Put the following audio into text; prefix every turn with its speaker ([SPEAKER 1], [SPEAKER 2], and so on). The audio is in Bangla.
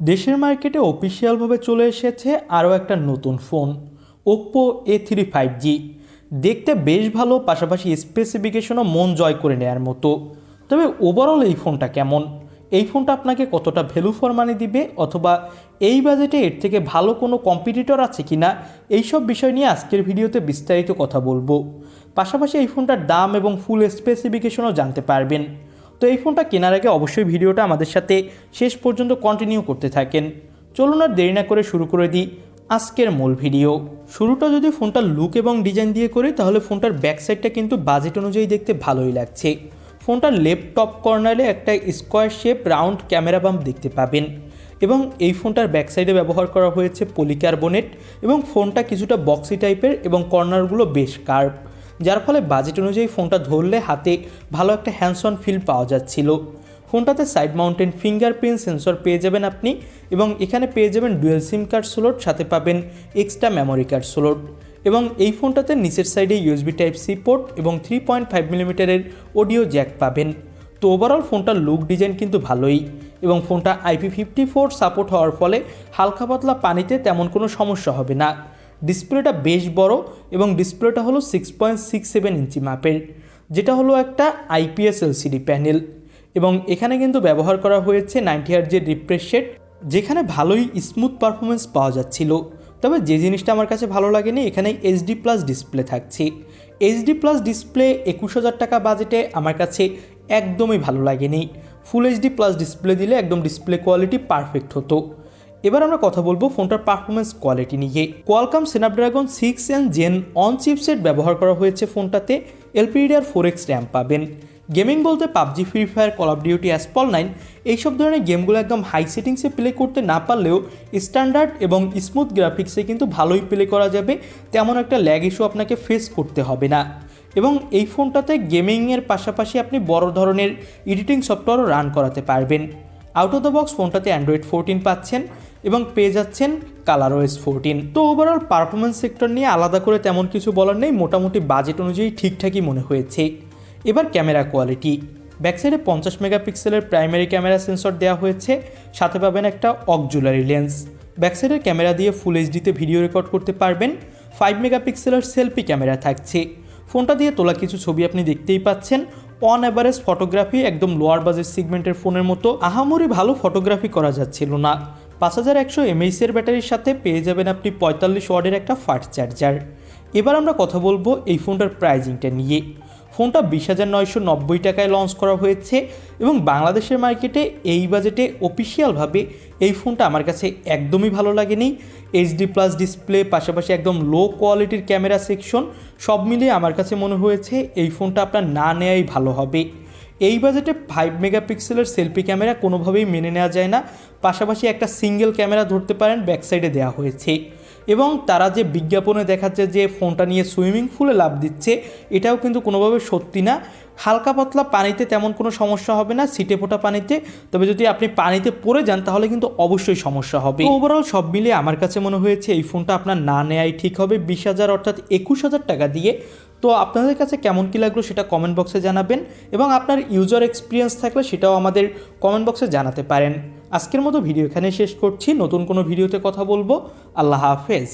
[SPEAKER 1] দেশের মার্কেটে অফিসিয়ালভাবে চলে এসেছে আরও একটা নতুন phone Oppo A three five G দেখতে বেশ ভালো, পাশাপাশি স্পেসিফিকেশনও মন জয় করে নেওয়ার মতো। তবে ওভারঅল এই ফোনটা কেমন? এই ফোনটা আপনাকে কতটা ভ্যালু ফর মানি দিবে? অথবা এই বাজেটে এর থেকে ভালো কোনো কম্পিটিটর আছে কি না এইসব বিষয় নিয়ে আজকের ভিডিওতে বিস্তারিত কথা বলব। পাশাপাশি এই ফোনটার দাম এবং ফুল স্পেসিফিকেশনও জানতে পারবেন। তো এই ফোনটা কেনার আগে অবশ্যই ভিডিওটা আমাদের সাথে শেষ পর্যন্ত কন্টিনিউ করতে থাকেন। চলুন আর দেরি না করে শুরু করে দিই আজকের মূল ভিডিও। শুরুটা যদি ফোনটার লুক এবং ডিজাইন দিয়ে করি, তাহলে ফোনটার ব্যাক সাইডটা কিন্তু বাজেট অনুযায়ী দেখতে ভালোই লাগছে। ফোনটার লেফট টপ কর্নারে একটা square shape round camera bump দেখতে পাবেন। এবং এই ফোনটার ব্যাক সাইডে ব্যবহার করা হয়েছে পলিকার্বনেট এবং ফোনটা কিছুটা বক্সি টাইপের এবং কর্নারগুলো বেশ কার্ভ যার ফলে বাজেট অনুযায়ী ফোনটা ধরলে হাতে ভালো একটা হ্যান্ডসন ফিল পাওয়া যাচ্ছিল। ফোনটাতে সাইড মাউন্টেন ফিঙ্গারপ্রিন্ট সেন্সর পেয়ে যাবেন আপনি এবং এখানে পেয়ে যাবেন ডুয়েল সিম কার্ড স্লোট সাথে পাবেন এক্সট্রা মেমোরি কার্ড স্লোট এবং এই ফোনটাতে নিচের সাইডে ইউএসবি টাইপ সি পোর্ট এবং থ্রি পয়েন্ট ফাইভ মিলিমিটারের অডিও জ্যাক পাবেন। তো ওভারঅল ফোনটার লুক ডিজাইন কিন্তু ভালোই এবং ফোনটা আইপি ফিফটি ফোর সাপোর্ট হওয়ার ফলে হালকা পাতলা পানিতে তেমন কোনো সমস্যা হবে না। ডিসপ্লেটা বেশ বড় এবং ডিসপ্লেটা হলো six point six seven inch মাপের, যেটা হলো একটা আইপিএস এলসিডি প্যানেল। এবং এখানে কিন্তু ব্যবহার করা হয়েছে নাইনটি হার্জের রিফ্রেশ সেট যেখানে ভালোই স্মুথ পারফরমেন্স পাওয়া যাচ্ছিল। তবে যে জিনিসটা আমার কাছে ভালো লাগেনি, এখানে এইচডি প্লাস ডিসপ্লে থাকছে। এইচডি প্লাস ডিসপ্লে একুশ হাজার টাকা বাজেটে আমার কাছে একদমই ভালো লাগেনি। ফুল এইচডি প্লাস ডিসপ্লে দিলে একদম ডিসপ্লে কোয়ালিটি পারফেক্ট হতো। এবার আমরা কথা বলব ফোনটার পারফরমেন্স কোয়ালিটি নিয়ে। Qualcomm Snapdragon six and gen one chipset ব্যবহার করা হয়েছে ফোনটাতে। এলপিডিআর ফোর এক্স র্যাম পাবেন। গেমিং বলতে PUBG free fire call of duty Asphalt nine এইসব ধরনের গেমগুলো একদম হাই সেটিংসে প্লে করতে না পারলেও স্ট্যান্ডার্ড এবং স্মুথ গ্রাফিক্সে কিন্তু ভালোই প্লে করা যাবে। তেমন একটা ল্যাগ ইস্যু আপনাকে ফেস করতে হবে না। এবং এই ফোনটাতে গেমিংয়ের পাশাপাশি আপনি বড় ধরনের এডিটিং সফটওয়্যারও রান করাতে পারবেন। আউট অফ দ্য বক্স ফোনটাতে অ্যান্ড্রয়েড ফোরটিন পাচ্ছেন। এবং পেয়ে যাচ্ছেন কালার ওয়েস ফোরটিন। তো ওভারঅল পারফরমেন্স সেক্টর নিয়ে আলাদা করে তেমন কিছু বলার নেই, মোটামুটি বাজেট অনুযায়ী ঠিকঠাকই মনে হয়েছে। এবার ক্যামেরা কোয়ালিটি ব্যাকসাইডে পঞ্চাশ মেগাপিক্সেলের প্রাইমারি ক্যামেরা সেন্সর দেওয়া হয়েছে, সাথে পাবেন একটা অকজুলারি লেন্স ব্যাকসাইডের ক্যামেরা দিয়ে ফুল এইচডিতে ভিডিও রেকর্ড করতে পারবেন ফাইভ মেগাপিক্সেলের সেলফি ক্যামেরা থাকছে। ফোনটা দিয়ে তোলা কিছু ছবি আপনি দেখতেই পাচ্ছেন অন অ্যাভারেজ ফটোগ্রাফি একদম লোয়ার বাজেট সিগমেন্টের ফোনের মতো। আহামরি ভালো ফটোগ্রাফি করা যাচ্ছিল না। পাঁচ হাজার একশো এমএইচের ব্যাটারির সাথে পেয়ে যাবেন আপনি পঁয়তাল্লিশ ওয়ার্ডের একটা ফাস্ট চার্জার। এবার আমরা কথা বলব এই ফোনটার প্রাইজিংটা নিয়ে। ফোনটা বিশ হাজার নয়শো নব্বই টাকায় লঞ্চ করা হয়েছে এবং বাংলাদেশের মার্কেটে এই বাজেটে অফিসিয়ালভাবে এই ফোনটা আমার কাছে একদমই ভালো লাগেনি। এইচডি প্লাস ডিসপ্লে পাশাপাশি একদম লো কোয়ালিটির ক্যামেরা সেকশন সব মিলিয়ে আমার কাছে মনে হয়েছে এই ফোনটা আপনার না নেওয়াই ভালো হবে। এই বাজেটে ফাইভ মেগাপিক্সেলের সেলফি ক্যামেরা কোনোভাবেই মেনে নেওয়া যায় না। পাশাপাশি একটা সিঙ্গেল ক্যামেরা ধরতে পারেন ব্যাক সাইডে দেওয়া হয়েছে। এবং তারা যে বিজ্ঞাপনে দেখাচ্ছে যে ফোনটা নিয়ে সুইমিং পুলে লাভ দিচ্ছে, এটাও কিন্তু কোনোভাবে সত্যি না। হালকা পাতলা পানিতে তেমন কোনো সমস্যা হবে না সিটে ফোটা পানিতে। তবে যদি আপনি পানিতে পড়ে যান, তাহলে কিন্তু অবশ্যই সমস্যা হবে। ওভারঅল সব মিলিয়ে আমার কাছে মনে হয়েছে, এই ফোনটা আপনার না নেওয়াই ঠিক হবে। বিশ হাজার অর্থাৎ একুশ হাজার টাকা দিয়ে তো আপনাদের কাছে কেমন কী লাগল সেটা কমেন্ট বক্সে জানাবেন এবং আপনার ইউজার এক্সপিরিয়েন্স থাকলে সেটাও আমাদের কমেন্ট বক্সে জানাতে পারেন। আজকের মতো ভিডিও এখানে শেষ করছি। নতুন কোনো ভিডিওতে কথা বলব। আল্লাহ হাফেজ।